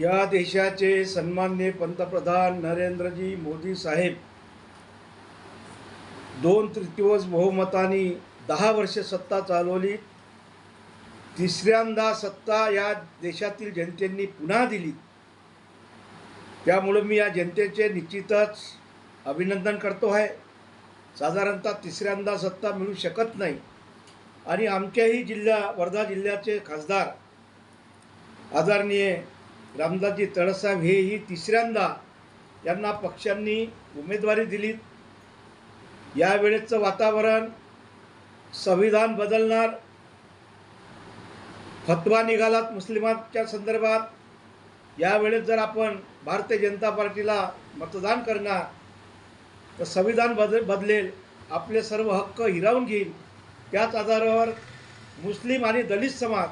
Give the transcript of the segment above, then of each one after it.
या देशाचे सन्मान्य पंतप्रधान नरेंद्रजी मोदी साहेब दोन तृतीयांश बहुमताने दहा वर्ष सत्ता चालवली. तिसऱ्यांदा सत्ता या देशातील जनतेंनी पुन्हा दिली. त्यामुळं मी या जनतेचे निश्चितच अभिनंदन करतो आहे. साधारणतः तिसऱ्यांदा सत्ता मिळू शकत नाही. आणि आमच्याही जिल्हा वर्धा जिल्ह्याचे खासदार आदरणीय रामदासजी तळसाहेब हेही तिसऱ्यांदा यांना पक्षांनी उमेदवारी दिली. यावेळेचं वातावरण संविधान बदलणार फतवा निघालात मुस्लिमांच्या संदर्भात. यावेळेस जर आपण भारतीय जनता पार्टीला मतदान करणार तर संविधान बदल बदलेल आपले सर्व हक्क हिरावून घेईल. त्याच आधारावर मुस्लिम आणि दलित समाज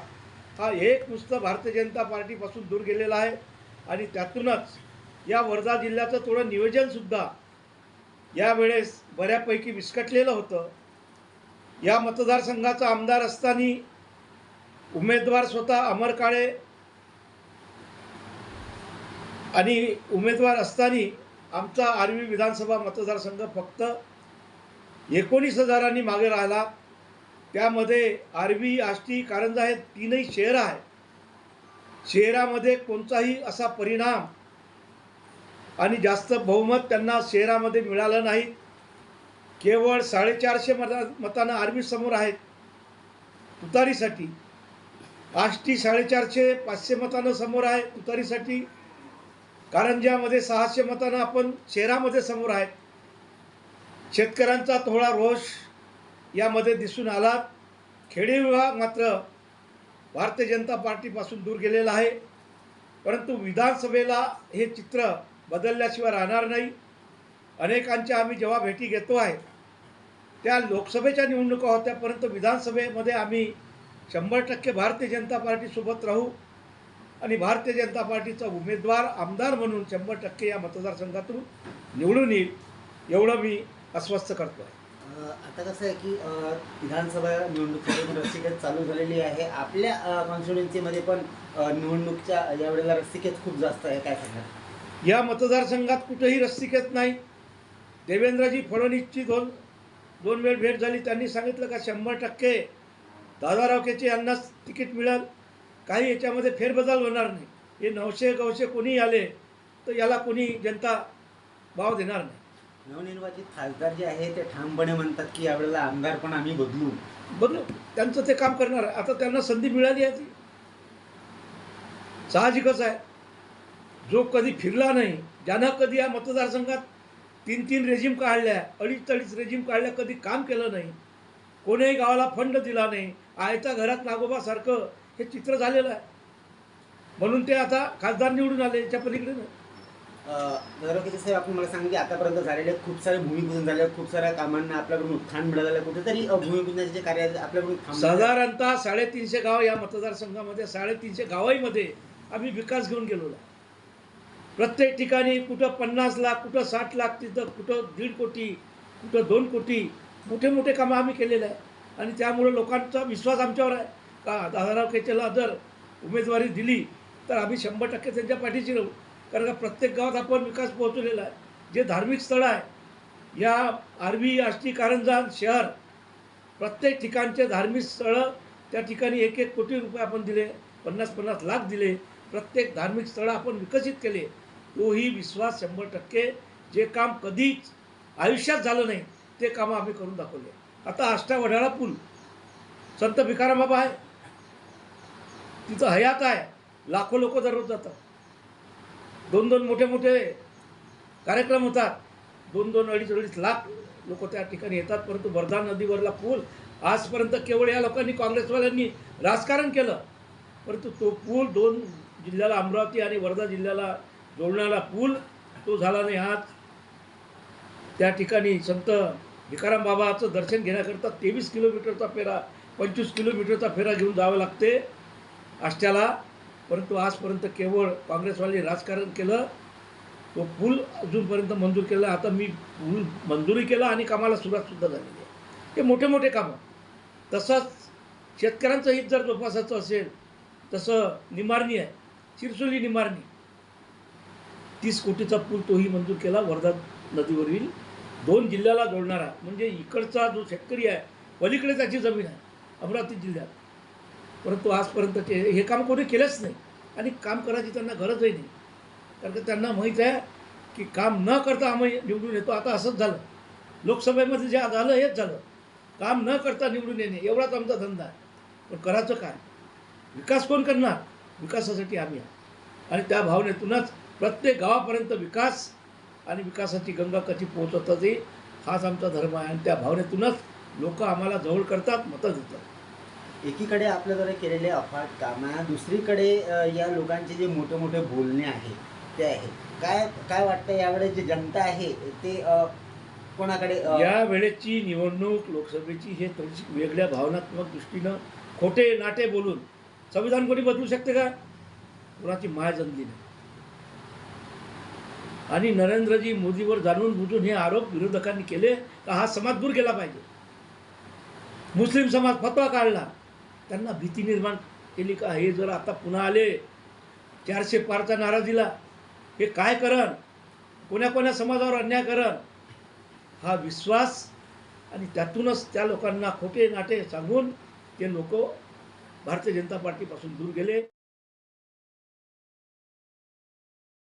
हा एक नुसतं भारतीय जनता पार्टीपासून दूर गेलेला आहे. आणि त्यातूनच या वर्धा जिल्ह्याचं थोडं नियोजनसुद्धा यावेळेस बऱ्यापैकी विस्कटलेलं होतं. या मतदारसंघाचा आमदार असताना उमेदवार स्वतः अमर काळे आणि उमेदवार असताना आमचा आर्वी विधानसभा मतदारसंघ फक्त एकोणीस हजारांनी मागे राहिला. त्यामध्ये आर्वी आष्टी कारंजा हे तीनही शहर आहे शहरामध्ये कोणताही असा परिणाम आणि जास्त बहुमत त्यांना शहरामध्ये मिळालं नाही. केवळ साडेचारशे मता मतानं आर्मी समोर आहेत. तुतारीसाठी आष्टी साडेचारशे पाचशे मतानं समोर आहे. तुतारीसाठी कारंजामध्ये सहाशे मतानं आपण शहरामध्ये समोर आहेत. शेतकऱ्यांचा थोडा रोष यामध्ये दिसून आला खेडे विभाग मात्र भारतीय जनता पार्टीपासून दूर गेलेला आहे. परंतु विधानसभेला हे चित्र बदलल्याशिवाय राहणार नाही. अनेकांच्या आम्ही जेव्हा भेटी घेतो आहे त्या लोकसभेच्या निवडणुका होत्या परंतु विधानसभेमध्ये आम्ही शंभर टक्के भारतीय जनता पार्टीसोबत राहू आणि भारतीय जनता पार्टीचा उमेदवार आमदार म्हणून शंभर टक्के या मतदारसंघातून निवडून येईल एवढं मी अस्वस्थ करतो आहे. आता कसं आहे की विधानसभा निवडणूक रस्तिकेत चालू झालेली आहे. आपल्या कॉन्स्टिट्युएन्सीमध्ये पण निवडणूकच्या यावेळेला रस्तिकेत खूप जास्त आहे. काय सांगणार या मतदारसंघात कुठेही रस्तिकेत नाही. देवेंद्रजी फडणवीसची दोन दोन वेळ भेट झाली. त्यांनी सांगितलं का शंभर टक्के दादा रावकेचे यांनाच तिकीट मिळेल. काही याच्यामध्ये फेरबदल होणार नाही. हे नऊशे गवशे कोणी आले तर याला कोणी जनता भाव देणार नाही. नवनिर्वाचित खासदार जे आहे ते ठामपणे म्हणतात की यावेळेला आमदार पण आम्ही बदलू बदलू त्यांचं ते काम करणार आहे. आता त्यांना संधी मिळाली आहे ती साहजिकच आहे जो कधी फिरला नाही ज्यानं कधी या मतदारसंघात तीन तीन रेजिम काढल्या अडीच तडीच रेजिम काढल्या कधी काम केलं नाही कोणीही गावाला फंड दिला नाही आयता घरात नागोबासारखं हे चित्र झालेलं आहे म्हणून ते आता खासदार निवडून आले याच्या पलीकडे नाही. नगरकीचे आपण मला सांगितले आतापर्यंत झालेले खूप सारे भूमिपूजन झाले खूप साऱ्या कामांना आपल्याकडून उत्थान मिळालेलं झालं कुठेतरी भूमिपूजनाचे जे कार्य आपल्याकडून साधारणतः साडेतीनशे गाव या मतदारसंघामध्ये साडेतीनशे गावांमध्ये आम्ही विकास घेऊन गेलो आहे. प्रत्येक ठिकाणी कुठं पन्नास लाख कुठं साठ लाख तिथं कुठं दीड कोटी कुठं दोन कोटी मोठे मोठे कामं आम्ही केलेले आहे. आणि त्यामुळे लोकांचा विश्वास आमच्यावर आहे. का दादाराव केचेला जर उमेदवारी दिली तर आम्ही शंभर टक्के त्यांच्या पाठीशी राहू. कारण का प्रत्येक गावात आपण विकास पोहोचवलेला आहे. जे धार्मिक स्थळं आहे या आरवी आष्टी कारंजान शहर प्रत्येक ठिकाणचे धार्मिक स्थळं त्या ठिकाणी एक एक कोटी रुपये आपण दिले पन्नास पन्नास लाख दिले. प्रत्येक धार्मिक स्थळं आपण विकसित केले. तोही विश्वास शंभर टक्के. जे काम कधीच आयुष्यात झालं नाही ते कामं आम्ही करून दाखवले. आता आष्टा वडाळा पूल संत भिकाराम बाबा आहे. तिथं हयात आहे. लाखो लोक दररोज जातात. दोन दोन मोठे मोठे कार्यक्रम होतात. दोन दोन अडीच अडीच लाख लोक त्या ठिकाणी येतात. परंतु वर्धा नदीवरला पूल आजपर्यंत केवळ या लोकांनी काँग्रेसवाल्यांनी राजकारण केलं. परंतु तो पूल दोन जिल्ह्याला अमरावती आणि वर्धा जिल्ह्याला जोडणारा पूल तो झाला नाही. आज त्या ठिकाणी संत भिकाराम बाबाचं दर्शन घेण्याकरता तेवीस किलोमीटरचा फेरा पंचवीस किलोमीटरचा फेरा घेऊन जावं लागते. आष्ट्याला परंतु आजपर्यंत केवळ काँग्रेसवाले राजकारण केलं तो पूल अजूनपर्यंत मंजूर केला आता मी पूल मंजुरी केला आणि कामाला सुरुवातसुद्धा झालेली आहे. हे मोठे मोठे कामं. तसंच शेतकऱ्यांचं हित जर जोपासायचं असेल तसं निमारणी आहे. चिरसोली निमारणी. तीस कोटीचा पूल तोही मंजूर केला वर्धा नदीवरील दोन जिल्ह्याला जोडणारा. म्हणजे इकडचा जो शेतकरी आहे पलीकडे त्याची जमीन आहे अमरावती जिल्ह्यात. परंतु आजपर्यंत ते हे काम कोणी केलंच नाही. आणि काम करायची त्यांना गरजही नाही. कारण का त्यांना माहीत आहे की काम न करता आम्ही निवडून येतो. आता असंच झालं. लोकसभेमध्ये जे झालं हेच झालं. काम न करता निवडून येणे एवढाच आमचा धंदा आहे. पण करायचं काय? विकास कोण करणार? विकासासाठी आम्ही आहे. आणि त्या भावनेतूनच प्रत्येक गावापर्यंत विकास आणि विकासाची गंगा कशी पोहोचवतात येईल हाच आमचा धर्म आहे. आणि त्या भावनेतूनच लोक आम्हाला जवळ करतात मतं देतात. एकीकडे आपल्याद्वारे केलेले अफाट काम दुसरीकडे या लोकांचे जे मोठे मोठे बोलणे आहे ते आहे. काय काय वाटतं यावेळेस जे जनता आहे ते कोणाकडे या वेळेची निवडणूक लोकसभेची हे थोडीशी वेगळ्या भावनात्मक दृष्टीनं खोटे नाटे बोलून संविधान कोणी बदलू शकते का? कोणाची माय जमली नाही आणि नरेंद्रजी मोदीवर जाणून बुजून हे आरोप विरोधकांनी केले का हा समाज दूर केला पाहिजे. मुस्लिम समाज फतवा काढला. त्यांना भीती निर्माण केली का? हे जर आता पुन्हा आले चारशे पारचा नारा दिला हे काय करण? कोण्या कोण्या समाजावर अन्याय करण? हा विश्वास आणि त्यातूनच त्या लोकांना खोटे नाटे सांगून ते लोक भारतीय जनता पार्टीपासून दूर गेले.